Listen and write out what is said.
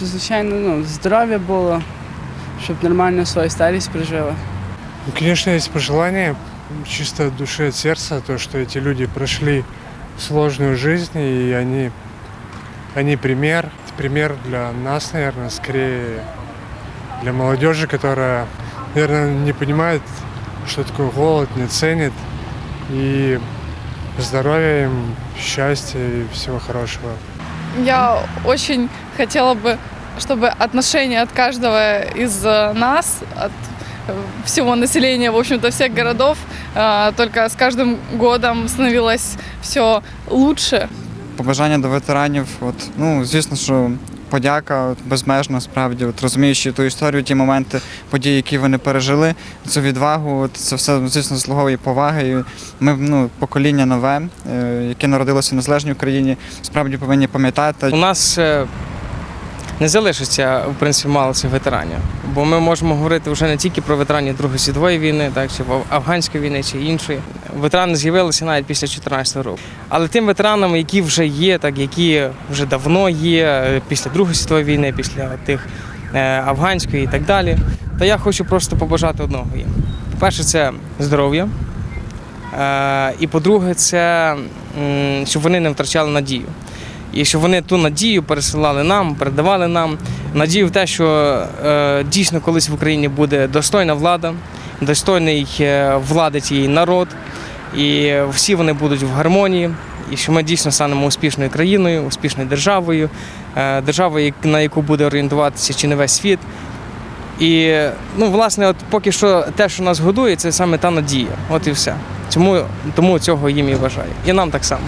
звичайно, ну, здоров'я було, щоб нормально свою старість прожили. Ну, конечно, есть пожелание чисто от души, от сердца, то, что эти люди прошли сложную жизнь, и они, они пример, пример для нас, наверное, скорее для молодежи, которая, наверное, не понимает, что такое голод, не ценит, и здоровья им, счастья и всего хорошего. Я очень хотела бы, чтобы отношение от каждого из э, нас, от э, всего населения, в общем-то, всех городов, э, только с каждым годом становилось все лучше. побажання до ветеранів. От, ну, звісно, що подяка безмежна, справді, от, розуміючи ту історію, ті моменти, події, які вони пережили, цю відвагу, от, це все, звісно, заслуговує поваги. І ми, ну, покоління нове, е, яке народилося в незалежній Україні, справді повинні пам'ятати. У нас е, не залишиться в принципі мало цих ветеранів, бо ми можемо говорити вже не тільки про ветеранів Другої світової війни, так чи афганської війни, чи іншої. Ветерани з'явилися навіть після 2014 року. Але тим ветеранам, які вже є, так які вже давно є, після Другої світової війни, після тих е, афганської і так далі, то я хочу просто побажати одного їм. По-перше, це здоров'я. Е, І по-друге, це щоб вони не втрачали надію. І щоб вони ту надію пересилали нам, передавали нам. Надію в те, що е, дійсно колись в Україні буде достойна влада, достойний влади цієї народ, і всі вони будуть в гармонії, і що ми дійсно станемо успішною країною, успішною державою, е, державою, на яку буде орієнтуватися чи не весь світ. І ну, власне, от поки що те, що нас годує, це саме та надія. От і все. Тому, тому цього їм і вважаю. І нам так само.